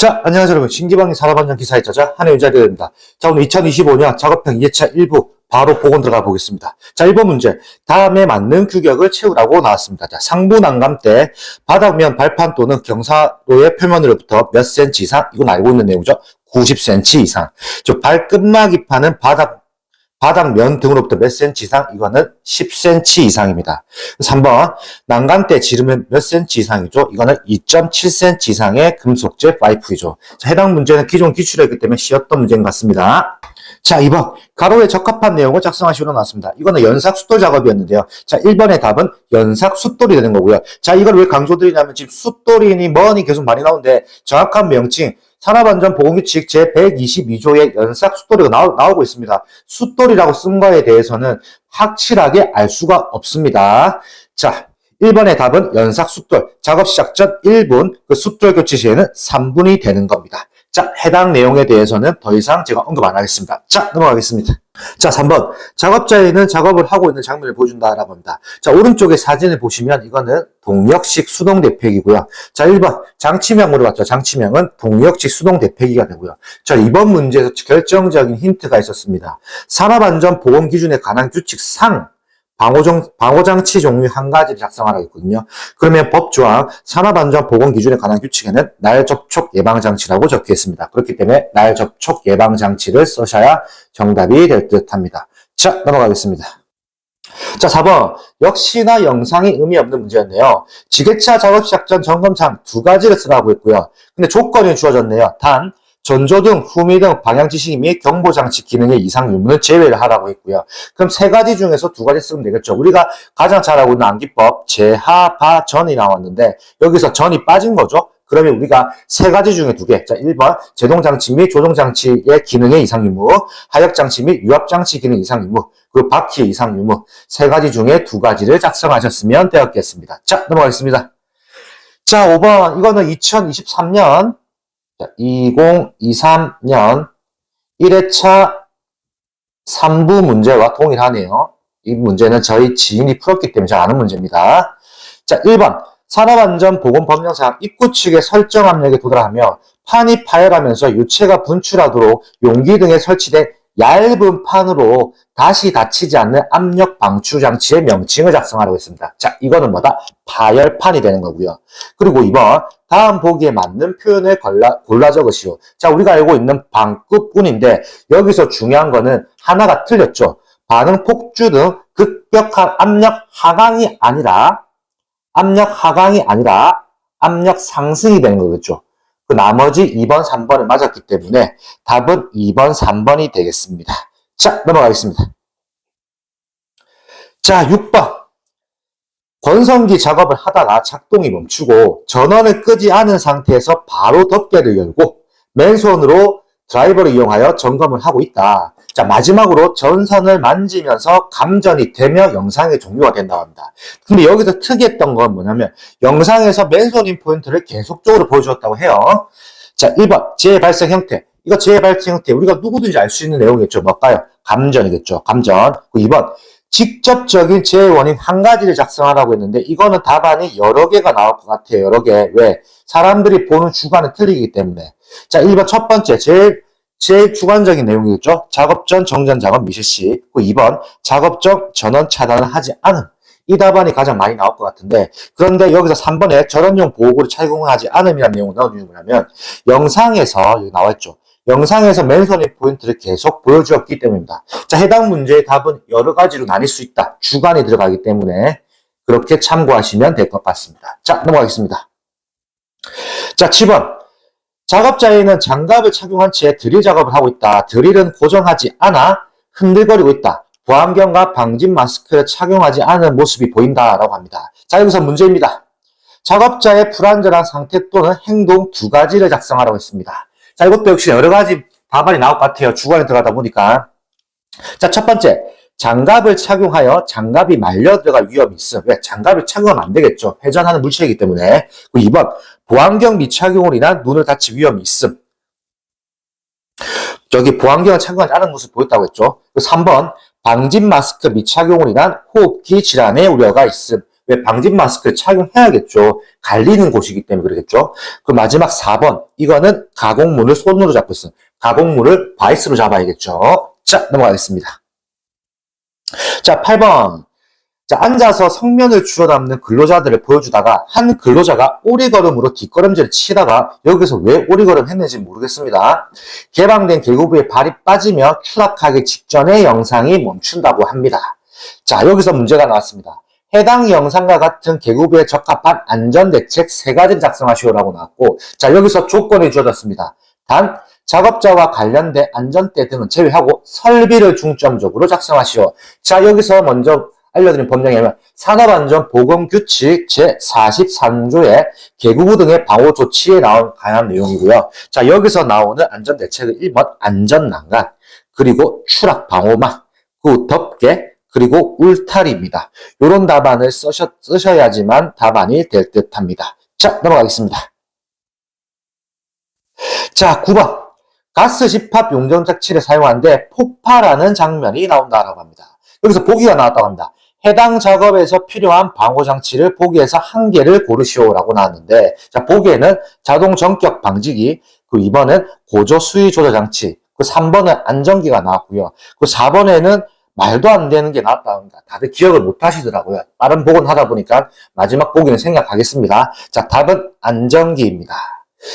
자, 안녕하세요 여러분. 신기방의 산업안전 기사의 저자 한혜윤자입니다. 자, 오늘 2025년 작업형 2회차 1부 바로 복원 들어가 보겠습니다. 자, 1번 문제. 다음에 맞는 규격을 채우라고 나왔습니다. 자, 상부 난감 때 바닥면 발판 또는 경사로의 표면으로부터 몇 cm 이상, 이건 알고 있는 내용이죠. 90cm 이상. 저 발끝마기판은 바닥 바닥면 등으로부터 몇 cm 이상, 이거는 10cm 이상입니다. 3번, 난간대 지르면 몇 cm 이상이죠? 이거는 2.7cm 이상의 금속재 파이프이죠. 자, 해당 문제는 기존 기출이기 때문에 쉬웠던 문제인 것 같습니다. 자, 2번, 가로에 적합한 내용을 작성하시로 나왔습니다. 이거는 연삭 숫돌 작업이었는데요. 자, 1번의 답은 연삭 숫돌이 되는 거고요. 자, 이걸 왜 강조드리냐면 지금 숫돌이니 뭐니 계속 많이 나오는데 정확한 명칭, 산업안전 보건규칙 제122조의 연삭 숫돌이가 나오, 나오고 있습니다. 숫돌이라고 쓴 거에 대해서는 확실하게 알 수가 없습니다. 자, 1번의 답은 연삭 숫돌, 작업 시작 전 1분, 그 숫돌 교체 시에는 3분이 되는 겁니다. 자, 해당 내용에 대해서는 더 이상 제가 언급 안 하겠습니다. 자, 넘어가겠습니다. 자, 3번. 작업자에는 작업을 하고 있는 장면을 보여준다라고 합니다. 자, 오른쪽에 사진을 보시면 이거는 동력식 수동 대폐기고요. 자, 1번. 장치명으로 봤죠. 장치명은 동력식 수동 대폐기가 되고요. 자, 이번 문제에서 결정적인 힌트가 있었습니다. 산업안전보건 기준에 관한 규칙 상 방호정, 방호장치 종류 한 가지를 작성하라고 했거든요. 그러면 법조항 산업안전보건 기준에 관한 규칙에는 날 접촉 예방장치라고 적혀 있습니다. 그렇기 때문에 날 접촉 예방장치를 써셔야 정답이 될 듯 합니다. 자, 넘어가겠습니다. 자, 4번. 역시나 영상이 의미 없는 문제였네요. 지게차 작업 시작 전 점검상 두 가지를 쓰라고 했고요. 근데 조건이 주어졌네요. 단, 전조 등, 후미 등, 방향지시 및 경보 장치 기능의 이상 유무는 제외를 하라고 했고요. 그럼 세 가지 중에서 두 가지 쓰면 되겠죠. 우리가 가장 잘 알고 있는 암기법 제하 바 전이 나왔는데 여기서 전이 빠진 거죠. 그러면 우리가 세 가지 중에 두 개. 자, 1번 제동장치 및 조종장치의 기능의 이상 유무, 하역장치 및 유압장치 기능 이상 유무, 그리고 바퀴 이상 유무 세 가지 중에 두 가지를 작성하셨으면 되었겠습니다. 자, 넘어가겠습니다. 자, 5번 이거는 2023년 2023년 1회차 3부 문제와 동일하네요. 이 문제는 저희 지인이 풀었기 때문에 잘 아는 문제입니다. 자, 1번. 산업안전보건법령상 입구 측의 설정 압력에 도달하며 판이 파열하면서 유체가 분출하도록 용기 등에 설치된 얇은 판으로 다시 닫히지 않는 압력 방출 장치의 명칭을 작성하라고 했습니다. 자, 이거는 뭐다? 파열판이 되는 거고요. 그리고 2번, 다음 보기에 맞는 표현을 골라, 골라 적으시오. 자, 우리가 알고 있는 방급뿐인데 여기서 중요한 거는 하나가 틀렸죠. 반응 폭주 등 급격한 압력 하강이 아니라 압력 하강이 아니라 압력 상승이 되는 거겠죠. 그 나머지 2번, 3번을 맞았기 때문에 답은 2번, 3번이 되겠습니다. 자, 넘어가겠습니다. 자, 6번. 건성기 작업을 하다가 작동이 멈추고 전원을 끄지 않은 상태에서 바로 덮개를 열고 맨손으로 드라이버를 이용하여 점검을 하고 있다. 자, 마지막으로 전선을 만지면서 감전이 되며 영상의 종료가 된다고 합니다. 근데 여기서 특이했던 건 뭐냐면 영상에서 맨손인 포인트를 계속적으로 보여주었다고 해요. 자, 1번 재발생 형태. 이거 재발생 형태 우리가 누구든지 알 수 있는 내용이겠죠. 뭘까요? 감전이겠죠. 감전. 2번 직접적인 재해 원인 한 가지를 작성하라고 했는데 이거는 답안이 여러 개가 나올 것 같아요. 여러 개. 왜? 사람들이 보는 주관은 틀리기 때문에. 자, 1번 첫 번째 제일 제일 주관적인 내용이겠죠. 작업 전 정전 작업 미실 시. 그 2번 작업 전 전원 차단을 하지 않은. 이 답안이 가장 많이 나올 것 같은데 그런데 여기서 3번에 전원용 보호구를 착용하지 않음이라는 내용을 넣은 이유는 뭐냐면 영상에서 여기 나와 있죠. 영상에서 맨손의 포인트를 계속 보여주었기 때문입니다. 자, 해당 문제의 답은 여러 가지로 나뉠 수 있다. 주관이 들어가기 때문에 그렇게 참고하시면 될 것 같습니다. 자, 넘어가겠습니다. 자, 7번. 작업자에는 장갑을 착용한 채 드릴 작업을 하고 있다. 드릴은 고정하지 않아 흔들거리고 있다. 보안경과 방진 마스크를 착용하지 않은 모습이 보인다라고 합니다. 자, 여기서 문제입니다. 작업자의 불안전한 상태 또는 행동 두 가지를 작성하라고 했습니다. 자, 이것도 역시 여러 가지 답안이 나올 것 같아요. 주관에 들어가다 보니까. 자, 첫 번째. 장갑을 착용하여 장갑이 말려 들어갈 위험이 있어. 왜? 장갑을 착용하면 안 되겠죠. 회전하는 물체이기 때문에. 그리고 2번. 보안경 미착용으로 인한 눈을 다칠 위험이 있음. 저기 보안경을 착용하지 않은 모습 보였다고 했죠. 그리고 3번. 방진 마스크 미착용으로 인한 호흡기 질환의 우려가 있음. 왜 방진 마스크를 착용해야겠죠. 갈리는 곳이기 때문에 그러겠죠. 그 마지막 4번. 이거는 가공문을 손으로 있어. 가공문을 바이스로 잡아야겠죠. 자, 넘어가겠습니다. 자, 8번. 자, 앉아서 성면을 주워 담는 근로자들을 보여주다가 한 근로자가 오리걸음으로 뒷걸음질을 치다가 여기서 왜 오리걸음 했는지 모르겠습니다. 개방된 계곡부에 발이 빠지며 추락하기 직전의 영상이 멈춘다고 합니다. 자, 여기서 문제가 나왔습니다. 해당 영상과 같은 계곡부에 적합한 안전대책 세 가지를 작성하시오라고 나왔고, 자, 여기서 조건이 주어졌습니다. 단, 작업자와 관련된 안전대 등은 제외하고 설비를 중점적으로 작성하시오. 자, 여기서 먼저 알려드린 법령에 의하면 산업안전보건규칙 제43조의 개구부 등의 방호 조치에 나온 관한 내용이고요. 자, 여기서 나오는 안전대책은 1번 안전난간, 그리고 추락 방호막, 그 덮개, 그리고 울타리입니다. 이런 답안을 쓰셔, 쓰셔야지만 답안이 될 듯 합니다. 자, 넘어가겠습니다. 자, 9번. 가스 집합 용접 장치를 사용하는데 폭발하는 장면이 나온다라고 합니다. 여기서 보기가 나왔다고 합니다. 해당 작업에서 필요한 방호 장치를 보기에서 한 개를 고르시오라고 나왔는데, 자, 보기에는 자동 전격 방지기, 그 2번은 고조 수위 조절 장치, 그 3번은 안전기가 나왔고요. 그 4번에는 말도 안 되는 게 나왔다고 합니다. 다들 기억을 못 하시더라고요. 빠른 복원 하다 보니까 마지막 보기는 생략하겠습니다. 자, 답은 안전기입니다.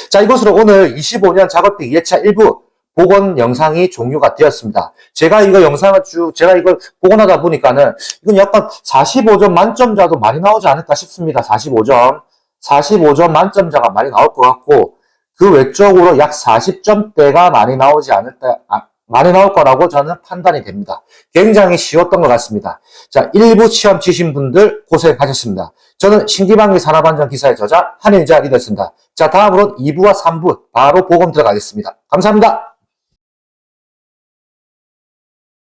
자, 이것으로 오늘 25년 작업비 2회차 1부 복원 영상이 종료가 되었습니다. 제가 이거 영상을 쭉, 제가 이걸 복원하다 보니까는 이건 약간 45점 만점자도 많이 나오지 않을까 싶습니다. 45점. 45점 만점자가 많이 나올 것 같고, 그 외적으로 약 40점대가 많이 나오지 않을까, 아, 많이 나올 거라고 저는 판단이 됩니다. 굉장히 쉬웠던 것 같습니다. 자, 일부 시험 치신 분들 고생하셨습니다. 저는 신기방위 산업안전 기사의 저자 한일자 리더였습니다. 자, 다음으로 2부와 3부 바로 보금 들어가겠습니다. 감사합니다.